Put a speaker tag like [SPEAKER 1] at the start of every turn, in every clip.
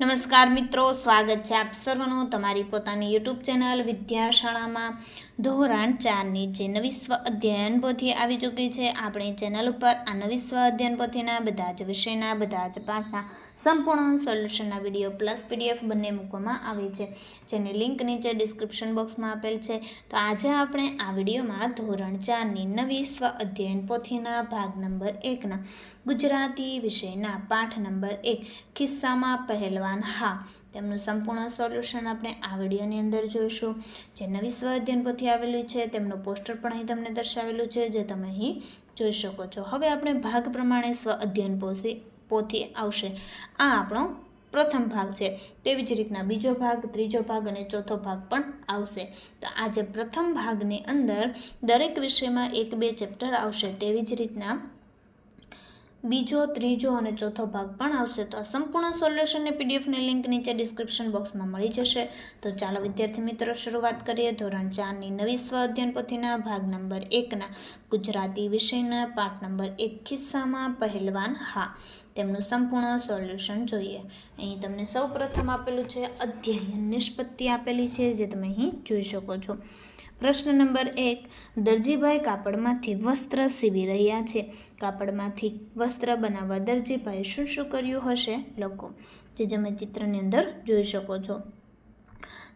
[SPEAKER 1] નમસ્કાર મિત્રો, સ્વાગત છે આપ સર્વનું તમારી પોતાની યુટ્યુબ ચેનલ વિદ્યાશાળામાં. ધોરણ ચારની જે નવી સ્વ અધ્યયન પોથી આવી ચૂકી છે, આપણી ચેનલ ઉપર આ નવી સ્વ અધ્યયન પોથીના બધા જ વિષયના, બધા જ પાઠના સંપૂર્ણ સોલ્યુશનના વીડિયો પ્લસ પીડીએફ બંને મૂકવામાં આવે છે. જેની લિંક નીચે ડિસ્ક્રિપ્શન બોક્સમાં આપેલ છે. તો આજે આપણે આ વિડીયોમાં ધોરણ ચારની નવી સ્વ અધ્યયન પોથીના ભાગ નંબર એકના ગુજરાતી વિષયના પાઠ નંબર એક કિસ્સામાં પહેલવાન હા, તેમનું સંપૂર્ણ સોલ્યુશન આપણે આ વિડીયોની અંદર જોઈશું. જે નવી સ્વ અધ્યયન પોથી આવેલી છે, તેમનું પોસ્ટર પણ અહીં તમને દર્શાવેલું છે, જે તમે અહીં જોઈ શકો છો. હવે આપણે ભાગ પ્રમાણે સ્વ અધ્યયન પોથી પોથી આવશે. આ આપણો પ્રથમ ભાગ છે. તેવી જ રીતના બીજો ભાગ, ત્રીજો ભાગ અને ચોથો ભાગ પણ આવશે. તો આજે પ્રથમ ભાગની અંદર દરેક વિષયમાં એક બે ચેપ્ટર આવશે. તેવી જ રીતના બીજો, ત્રીજો અને ચોથો ભાગ પણ આવશે. તો આ સંપૂર્ણ સોલ્યુશનની પીડીએફની લિંક નીચે ડિસ્ક્રિપ્શન બોક્સમાં મળી જશે. તો ચાલો વિદ્યાર્થી મિત્રો, શરૂઆત કરીએ. ધોરણ ચારની નવી સ્વ અધ્યયન પોથીના ભાગ નંબર એકના. ગુજરાતી વિષયના પાઠ નંબર એક ખિસ્સામાં પહેલવાન હા. તેમનું સંપૂર્ણ સોલ્યુશન જોઈએ. અહીં તમને સૌ પ્રથમ આપેલું છે, અધ્યયન નિષ્પત્તિ આપેલી છે, જે તમે અહીં જોઈ શકો છો. પ્રશ્ન નંબર એક, દરજીભાઈ કાપડમાંથી વસ્ત્ર સીવી રહ્યા છે. કાપડમાંથી વસ્ત્ર બનાવવા દરજીભાઈ શું શું કર્યું હશે? લખો. જે તમે ચિત્રની અંદર જોઈ શકો છો.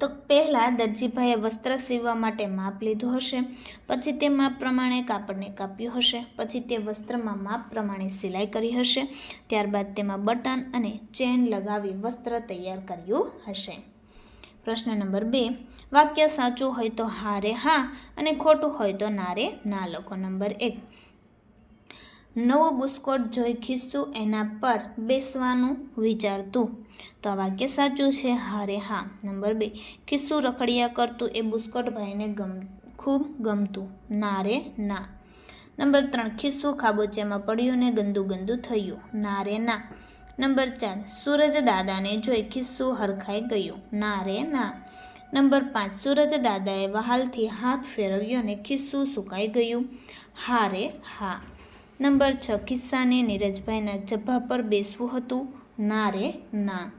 [SPEAKER 1] તો પહેલાં દરજીભાઈએ વસ્ત્ર સીવવા માટે માપ લીધું હશે. પછી તે માપ પ્રમાણે કાપડને કાપ્યું હશે. પછી તે વસ્ત્રમાં માપ પ્રમાણે સિલાઈ કરી હશે. ત્યારબાદ તેમાં બટન અને ચેન લગાવી વસ્ત્ર તૈયાર કર્યું હશે. પ્રશ્ન નંબર બે, વાક્ય સાચું હોય તો હારે હા અને ખોટું હોય તો નારે ના લખો. નંબર એક, નવો બુસ્કોટ જોઈ ખીસું એના પર બેસવાનું વિચારતું. તો આ વાક્ય સાચું છે, હારે હા. નંબર બે, ખિસ્સું રખડિયા કરતું એ બુસ્કોટ ભાઈને ગમ, ખૂબ ગમતું. ના રે ના. નંબર ત્રણ, ખિસ્સું ખાબોચિયામાં પડ્યું ને ગંદુ ગંદુ થયું. ના રે ના. નંબર ચાર, સૂરજ દાદાને જોઈ ખિસ્સું હરખાઈ ગયું. ના રે, ના. નંબર પાંચ, સૂરજ દાદાએ વહાલથી હાથ ફેરવ્યો અને ખિસ્સું સુકાઈ ગયું. હા રે, હા. નંબર છ, ખિસ્સાને નીરજભાઈના જભા પર બેસવું હતું. ના રે, ના.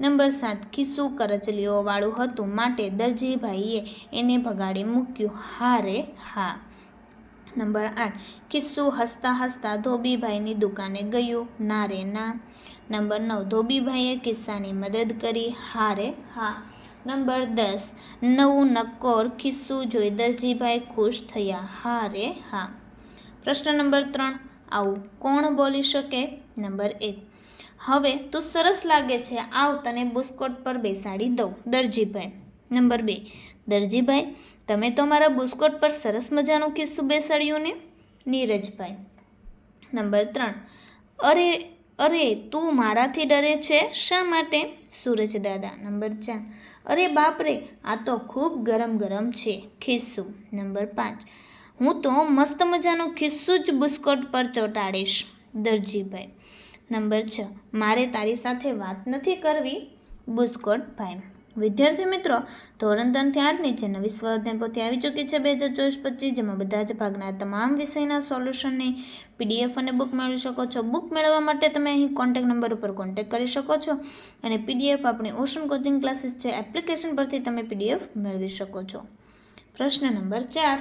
[SPEAKER 1] નંબર સાત, ખિસ્સું કરચલીઓવાળું હતું. માટે દરજીભાઈએ એને ભગાડી મૂક્યું. હા રે, હા. નંબર આઠ. કિસ્સું હસતા હસતા ધોબીભાઈની દુકાને ગયું. ના રે ના. નંબર નવ. ધોબીભાઈએ કિસ્સાની મદદ કરી. હા રે હા. નંબર દસ. નવું નક્કોર ખિસ્સું જોઈ દરજીભાઈ ખુશ થયા. હા રે હા. પ્રશ્ન નંબર ત્રણ. આવું કોણ બોલી શકે? નંબર એક. હવે તું સરસ લાગે છે. આવ તને બુસ્કોટ પર બેસાડી દઉં. દરજીભાઈ. નંબર બે. દરજીભાઈ, તમે તો મારા બુસ્કોટ પર સરસ મજાનું કિસ્સું બેસાડ્યું ને? નીરજભાઈ. નંબર ત્રણ. અરે અરે, તું મારાથી ડરે છે? શા માટે? સૂરજ દાદા. નંબર ચાર. અરે બાપરે, આ તો ખૂબ ગરમ ગરમ છે. ખિસ્સું. નંબર પાંચ. હું તો મસ્ત મજાનું ખિસ્સું જ બુસ્કોટ પર ચોંટાડીશ. દરજીભાઈ. નંબર છ. મારે તારી સાથે વાત નથી કરવી? બુસ્કોટ ભાઈ. વિદ્યાર્થી મિત્રો, ધોરણ ત્રણથી આઠની જે નવી સ્વાધ્યાય પોથી આવી ચૂકી છે બે હજાર ચોવીસ પચીસ, જેમાં બધા જ ભાગના તમામ વિષયના સોલ્યુશનની પીડીએફ અને બુક મેળવી શકો છો. બુક મેળવવા માટે તમે અહીં કોન્ટેક નંબર ઉપર કોન્ટેક કરી શકો છો અને પીડીએફ આપણી ઓશન કોચિંગ ક્લાસીસ છે એપ્લિકેશન પરથી તમે પીડીએફ મેળવી શકો છો. પ્રશ્ન નંબર ચાર.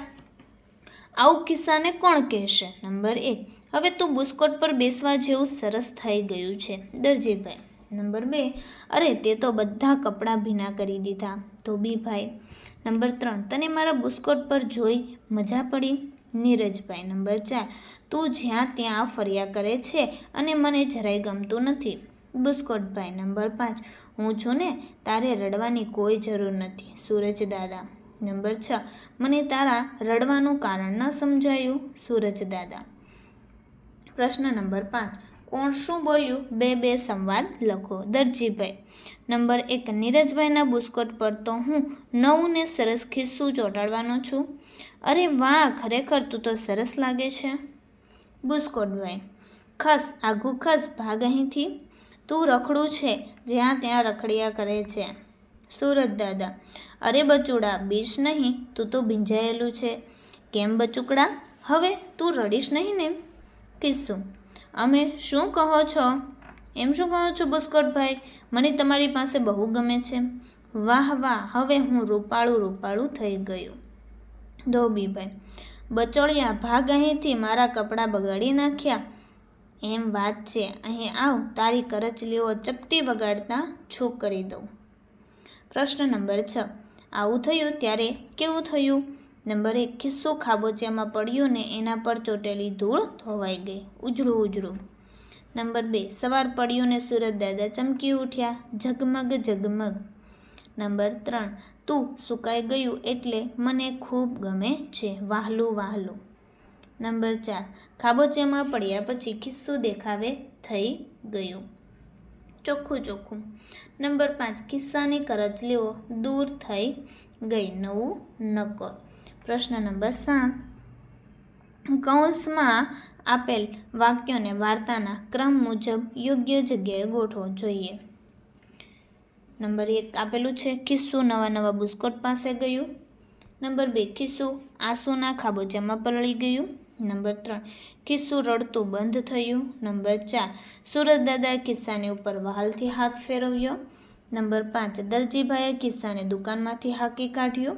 [SPEAKER 1] આવું કિસ્સાને કોણ કહેશે? નંબર એક. હવે તું બુસ્કોટ પર બેસવા જેવું સરસ થઈ ગયું છે. દરજીભાઈ. નંબર બે. અરે, તે તો બધા કપડાં ભીના કરી દીધા. ધોબીભાઈ નંબર ત્રણ, તને મારા બુસ્કોટ પર જોઈ મજા પડી? નીરજભાઈ, નંબર ચાર, તું જ્યાં ત્યાં ફર્યા કરે છે અને મને જરાય ગમતું નથી. બુસ્કોટભાઈ નંબર પાંચ, હું છું ને, તારે રડવાની કોઈ જરૂર નથી, સૂરજ દાદા. નંબર છ, મને તારા રડવાનું કારણ ન સમજાયું, સૂરજ દાદા. પ્રશ્ન નંબર પાંચ કોણ શું બોલ્યું? બે બે સંવાદ લખો. દરજીભાઈ. નંબર એક, નીરજભાઈના બુસ્કોટ પર તો હું નવું ને સરસ ખિસ્સું ચોંટાડવાનો છું. અરે વાહ, ખરેખર તું તો સરસ લાગે છે. બુસ્કોટભાઈ. ખસ આઘું ખસ, ભાગ અહીંથી. તું રખડું છે, જ્યાં ત્યાં રખડિયા કરે છે. સુરત દાદા. અરે બચુડા, બીશ નહીં, તું તો ભીંજાયેલું છે. કેમ બચુકડા? હવે તું રડીશ નહીં ને? કિસ્સું અમે શું કહો છો? એમ શું કહો છો બુસ્કોટભાઈ? મને તમારી પાસે બહુ ગમે છે. વાહ વાહ, હવે હું રૂપાળું રૂપાળું થઈ ગયું. ધોબીભાઈ, બચોળિયા, ભાગ અહીંથી મારા કપડાં બગાડી નાખ્યા. એમ વાત છે. અહીં આવ, તારી કરચલીઓ ચપટી વગાડતા છૂક કરી દઉં. પ્રશ્ન નંબર છ. આવું થયું ત્યારે કેવું થયું? નંબર એક ખિસ્સો ખાબોચિયામાં પડ્યો ને એના પર ચોટેલી ધૂળ ધોવાઈ ગઈ. ઉજળું ઉજળું. નંબર બે, સવાર પડ્યું ને સુરત દાદા ચમકી ઉઠ્યા. ઝગમગ ઝગમગ. નંબર ત્રણ, તું સુકાઈ ગયું એટલે મને ખૂબ ગમે છે. વાહલું વાહલું. નંબર ચાર, ખાબોચિયામાં પડ્યા પછી ખિસ્સું દેખાવે થઈ ગયું. ચોખ્ખું ચોખ્ખું. નંબર પાંચ કિસ્સાની કરચલીઓ દૂર થઈ ગઈ. નવું નકોર પ્રશ્ન નંબર સાત કૌંસમાં આપેલ વાક્યોને વાર્તાના ક્રમ મુજબ યોગ્ય જગ્યાએ ગોઠવો જોઈએ. નંબર એક આપેલું છે, ખિસ્સુ નવા નવા બુસ્કોટ પાસે ગયું. નંબર બે, ખિસ્સુ આંસુના ખાબોચામાં પલળી ગયું. નંબર ત્રણ, ખિસ્સું રડતું બંધ થયું. નંબર ચાર, સુરત દાદાએ ખિસ્સાની ઉપર વહાલથી હાથ ફેરવ્યો. નંબર પાંચ, દરજીભાઈએ ખિસ્સાને દુકાનમાંથી હાંકી કાઢ્યો.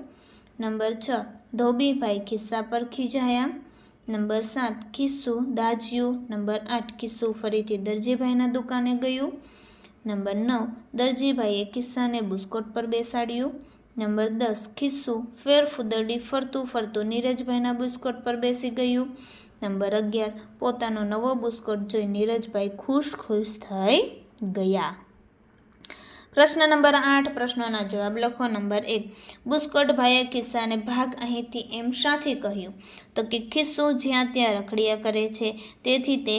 [SPEAKER 1] નંબર છ ધોબીભાઈ ખિસ્સા પર ખીજાયા. નંબર સાત, ખિસ્સું દાજ્યું. નંબર આઠ, ખિસ્સું ફરીથી દરજીભાઈના દુકાને ગયું. નંબર નવ, દરજીભાઈએ કિસ્સાને બુસ્કોટ પર બેસાડ્યું. નંબર દસ, ખિસ્સું ફેર ફૂદરડી ફરતું ફરતું નીરજભાઈના બુસ્કોટ પર બેસી ગયું. નંબર અગિયાર, પોતાનો નવો બુસ્કોટ જોઈ નીરજભાઈ ખુશ ખુશ થઈ ગયા. પ્રશ્ન નંબર આઠ, પ્રશ્નોના જવાબ લખો નંબર એક. બુસ્કોટભાઈએ કિસ્સાને ભાગ અહીંથી એમ શાથી કહ્યું. તો કે ખિસ્સું જ્યાં ત્યાં રખડિયા કરે છે, તેથી તે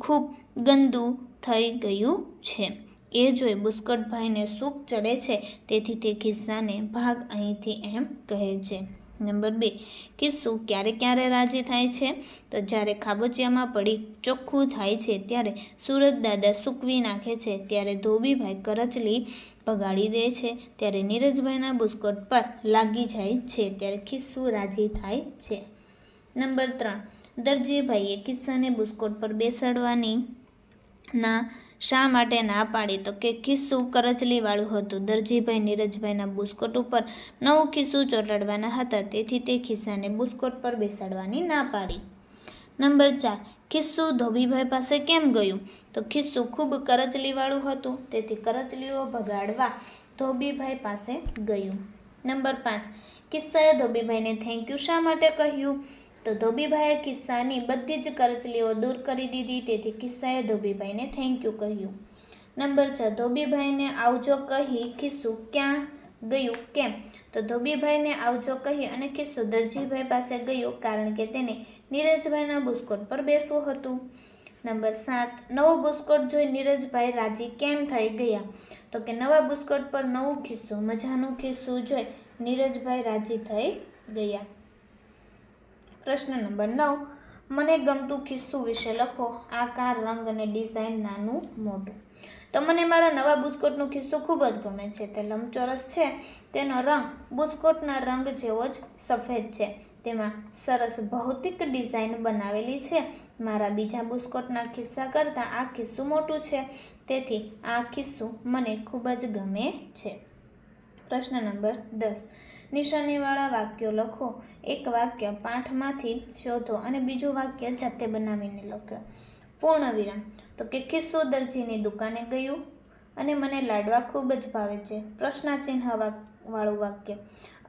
[SPEAKER 1] ખૂબ ગંદુ થઈ ગયું છે. એ જોઈ બુસ્કોટભાઈને સૂપ ચડે છે, તેથી તે કિસ્સાને ભાગ અહીંથી એમ કહે છે. નંબર બે કિસ્સું ક્યારે ક્યારે રાજી થાય છે? તો જ્યારે ખાબોચિયામાં પડી ચોખ્ખું થાય છે, ત્યારે સુરત દાદા સૂકવી નાખે છે, ત્યારે ધોબીભાઈ કરચલી પગાડી દે છે, ત્યારે નીરજભાઈના બુસ્કોટ પર લાગી જાય છે, ત્યારે ખિસ્સુ રાજી થાય છે. નંબર ત્રણ, દરજીભાઈએ કિસ્સાને બુસ્કોટ પર બેસાડવાની ના શા માટે ના પાડી? તો કે ખિસ્સું કરચલીવાળું હતું. દરજીભાઈ નીરજભાઈના બુસ્કોટ ઉપર નવું ખિસ્સું ચોંટાડવાના હતા. તેથી તે ખિસ્સાને બુસ્કોટ પર બેસાડવાની ના પાડી. નંબર ચાર, ખિસ્સું ધોબીભાઈ પાસે કેમ ગયું? તો ખિસ્સું ખૂબ કરચલીવાળું હતું. તેથી કરચલીઓ ભગાડવા ધોબીભાઈ પાસે ગયું. નંબર પાંચ કિસ્સાએ ધોબીભાઈને થેન્ક યુ શા માટે કહ્યું? તો ધોબીભાઈએ કિસ્સાની બધી જ કરચલીઓ દૂર કરી દીધી. તેથી કિસ્સાએ ધોબીભાઈને થેન્ક યુ કહ્યું. નંબર છ, ધોબીભાઈને આવજો કહી ખિસ્સું ક્યાં ગયું, કેમ? તો ધોબીભાઈને આવજો કહી અને ખિસ્સું દરજીભાઈ પાસે ગયું કારણ કે તેને નીરજભાઈના બુસ્કોટ પર બેસવું હતું. નંબર સાત, નવો બુસ્કોટ જોઈ નીરજભાઈ રાજી કેમ થઈ ગયા? તો કે નવા બુસ્કોટ પર નવું ખિસ્સું, મજાનું ખિસ્સું જોઈ નીરજભાઈ રાજી થઈ ગયા. પ્રશ્ન નંબર નવ. મને ગમતું ખિસ્સું વિશે લખો. આકાર, રંગ અને ડિઝાઇન નાનું, મોટું. તો મને મારા નવા બુસ્કોટનું ખિસ્સું ખૂબ જ ગમે છે. તે લંબચોરસ છે. તેનો રંગ બુસ્કોટના રંગ જેવો જ સફેદ છે. તેમાં સરસ ભૌતિક ડિઝાઇન બનાવેલી છે. મારા બીજા બુસ્કોટના ખિસ્સા કરતાં આ ખિસ્સું મોટું છે. તેથી આ ખિસ્સું મને ખૂબ જ ગમે છે. પ્રશ્ન નંબર દસ. નિશાનીવાળા વાક્યો લખો. એક વાક્ય પાઠમાંથી શોધો અને બીજું વાક્ય જાતે બનાવીને લખો. પૂર્ણ વિરામ. તો કે ખિસ્સો દરજીની દુકાને ગયું? અને મને લાડવા ખૂબ જ ભાવે છે. પ્રશ્નાચિહ્ન વાળું વાક્ય.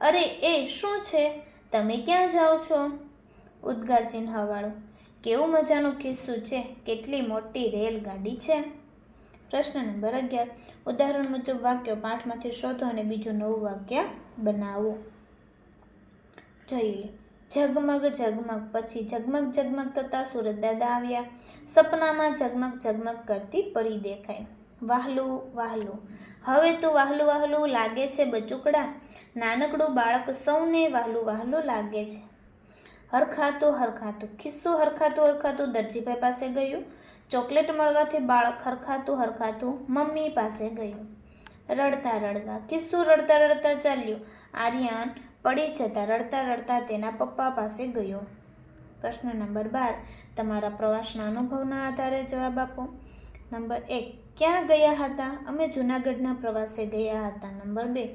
[SPEAKER 1] અરે, એ શું છે? તમે ક્યાં જાઓ છો? ઉદ્ગાર ચિહ્ન વાળું કેવું મજાનું ખિસ્સું છે? કેટલી મોટી રેલગાડી છે? પ્રશ્ન નંબર અગિયાર. ઉદાહરણ મુજબ વાક્યો પાઠમાંથી શોધો અને બીજું નવું વાક્ય બનાવો. જોઈએ. ઝગમગ ઝગમગ પછી ઝગમગ ઝગમગ થતા સુરત દાદા આવ્યા. સપનામાં ઝગમગ ઝગમગ કરતી પરી દેખાય. વાહલું વાહલું. હવે તો વાહલું વાહલું લાગે છે બચુકડા. નાનકડું બાળક સૌને વાહલું વાહલું લાગે છે. હરખાતું હરખાતું, ખિસ્સો હરખાતું હરખાતું દરજીભાઈ પાસે ગયું. ચોકલેટ મળવાથી બાળક હરખાતું હરખાતું મમ્મી પાસે ગયું. રડતા રડતા કિસ્સું રડતા રડતા ચાલ્યું. આર્યન પડી જતા રડતા રડતા તેના પપ્પા પાસે ગયો. પ્રશ્ન નંબર બાર, તમારા પ્રવાસના અનુભવના આધારે જવાબ આપો. નંબર એક, ક્યાં ગયા હતા? અમે જૂનાગઢના પ્રવાસે ગયા હતા. નંબર બે,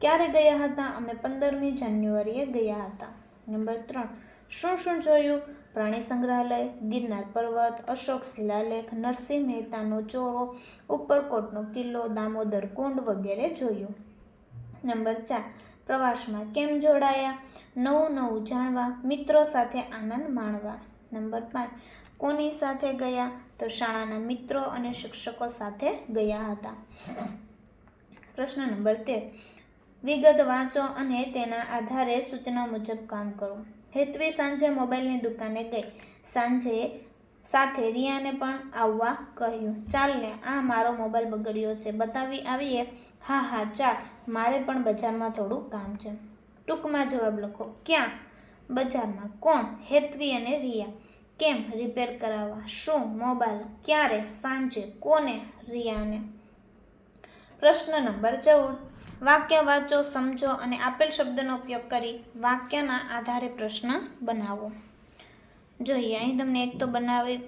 [SPEAKER 1] ક્યારે ગયા હતા? અમે પંદરમી જાન્યુઆરીએ ગયા હતા. નંબર ત્રણ શું શું જોયું. પ્રાણી સંગ્રહાલય, ગિરનાર પર્વત, અશોક શિલાલેખ, નરસિંહ મહેતાનો ચોરો, ઉપરકોટનો કિલ્લો, દામોદર કુંડ વગેરે જોયું. નંબર ચાર, પ્રવાસમાં કેમ જોડાયા? નવું નવું જાણવા, મિત્રો સાથે આનંદ માણવા. નંબર પાંચ, કોની સાથે ગયા? તો શાળાના મિત્રો અને શિક્ષકો સાથે ગયા હતા. પ્રશ્ન નંબર તેર, વિગત વાંચો અને તેના આધારે સૂચના મુજબ કામ કરો. હેતવી સાંજે મોબાઈલની દુકાને ગઈ. સાંજે સાથે રિયાને પણ આવવા કહ્યું, ચાલને, આ મારો મોબાઈલ બગડ્યો છે. બતાવી આવીએ. હા હા, ચાલ. મારે પણ બજારમાં થોડું કામ છે. ટૂંકમાં જવાબ લખો. ક્યાં? બજારમાં. કોણ? હેતવી અને રિયા. કેમ રિપેર કરાવવા? શું? મોબાઈલ? ક્યારે? સાંજે. કોને? રિયાને. પ્રશ્ન નંબર ચૌદ. વાક્ય વાંચો, સમજો અને આપેલ શબ્દનો ઉપયોગ કરી વાક્યના આધારે પ્રશ્ન બનાવો. જોઈએ, અહીં તમને એક તો બનાવી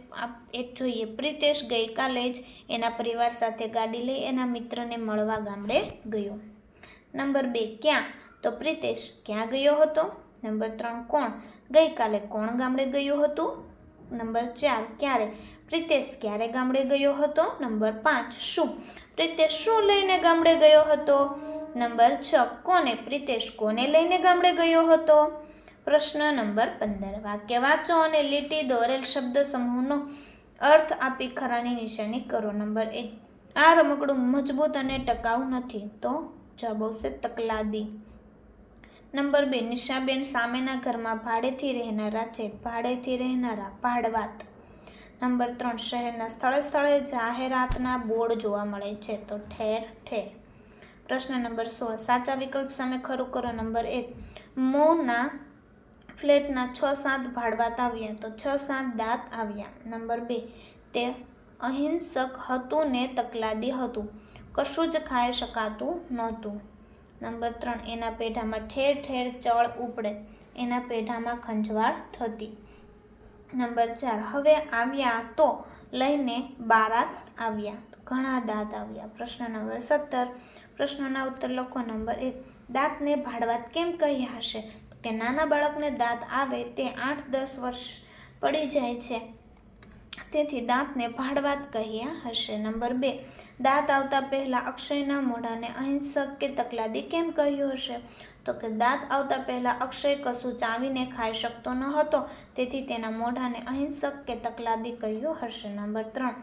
[SPEAKER 1] એક જોઈએ. પ્રિતેશ ગઈકાલે જ એના પરિવાર સાથે ગાડી લઈ એના મિત્રને મળવા ગામડે ગયો. નંબર બે, ક્યાં? તો પ્રિતેશ ક્યાં ગયો હતો? નંબર ત્રણ, કોણ? ગઈકાલે કોણ ગામડે ગયું હતું? નંબર ચાર, ક્યારે? પ્રિતેશ ક્યારે ગામડે ગયો હતો? નંબર પાંચ, શું? પ્રિતેશ શું લઈને ગામડે ગયો હતો? નંબર છ, કોને પ્રિતેશ કોને લઈને ગામડે ગયો હતો? પ્રશ્ન નંબર પંદર, વાક્ય વાંચો અને લીટી દોરેલ શબ્દ સમૂહનો અર્થ આપી ખરાની નિશાની કરો. નંબર એક, આ રમકડું મજબૂત અને ટકાઉ નથી, તો જવાબ આવશે તકલાદી. નંબર બે, નિશાબેન સામેના ઘરમાં ભાડેથી રહેનારા છે, ભાડેથી રહેનારા ભાડવાત. નંબર ત્રણ, શહેરના સ્થળે સ્થળે જાહેરાતના બોર્ડ જોવા મળે છે, તો ઠેર ઠેર. પ્રશ્ન નંબર સોળ. સાચા વિકલ્પ સામે ખરું કરો નંબર એક. મોના ફ્લેટના છ સાત ભાડવાત આવ્યા તો છ સાત દાંત આવ્યા. નંબર બે. તે અહિંસક હતું ને તકલાદી હતું. કશું જ ખાઈ શકાતું નહોતું. નંબર ત્રણ. એના પેઢામાં ઠેર ઠેર ચળ ઉપડે. એના પેઢામાં ખંજવાળ થતી. નંબર ચાર. હવે આવ્યા તો લઈને બારાત આવ્યા. તો ઘણા દાંત આવ્યા. પ્રશ્ન નંબર સત્તર, પ્રશ્નના ઉત્તર લખો નંબર એક. દાંતને ભાડવાત કેમ કહ્યા હશે? કે નાના બાળકને દાંત આવે તે આઠ દસ વર્ષ પડી જાય છે. તેથી દાંતને ભાડવાત કહ્યા હશે. નંબર બે, દાંત આવતા પહેલાં અક્ષયના મોઢાને અહિંસક કે તકલાદી કેમ કહ્યું હશે? તો કે દાંત આવતા પહેલાં અક્ષય કશું ચાવીને ખાઈ શકતો ન હતો, તેથી તેના મોઢાને અહિંસક કે તકલાદી કહ્યું હશે. નંબર ત્રણ,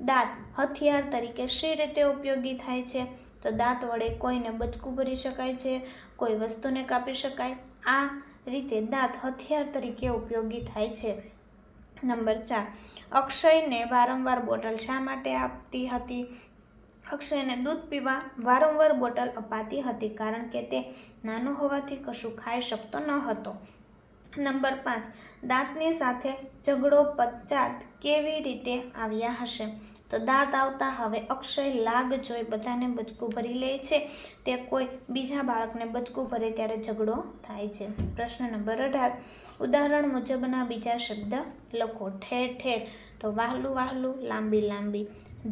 [SPEAKER 1] દાંત હથિયાર તરીકે શી રીતે ઉપયોગી થાય છે? તો દાંત વડે કોઈને બચકું ભરી શકાય છે, કોઈ વસ્તુને કાપી શકાય. આ રીતે દાંત હથિયાર તરીકે ઉપયોગી થાય છે. નંબર ચાર. અક્ષયને વારંવાર બોટલ શા માટે આપતી હતી? અક્ષયને દૂધ પીવા વારંવાર બોટલ અપાતી હતી કારણ કે તે નાનો હોવાથી કશું ખાઈ શકતો ન હતો. નંબર પાંચ. દાંતની સાથે ઝઘડો પચાત કેવી રીતે આવ્યા હશે? તો દાંત આવતા હવે અક્ષય લાગ જોઈ બધાને બચકું ભરી લે છે. તે કોઈ બીજા બાળકને બચકું ભરે ત્યારે ઝઘડો થાય છે. પ્રશ્ન નંબર અઢાર. ઉદાહરણ મુજબના બીજા શબ્દ લખો. ઠેર ઠેર. તો વહાલું વહાલું, લાંબી લાંબી.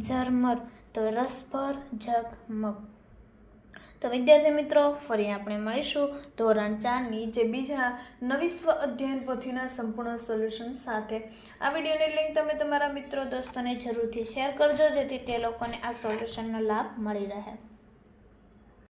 [SPEAKER 1] ઝરમર. તો રસભર, ઝગમગ. તો વિદ્યાર્થી મિત્રો, ફરી આપણે મળીશું. ધોરણ ચારની જે બીજા નવી સ્વ અધ્યયન પોથીના સંપૂર્ણ સોલ્યુશન સાથે. આ વિડીયોની લિંક તમે તમારા મિત્રો, દોસ્તોને જરૂરથી શેર કરજો, જેથી તે લોકોને આ સોલ્યુશનનો લાભ મળી રહે.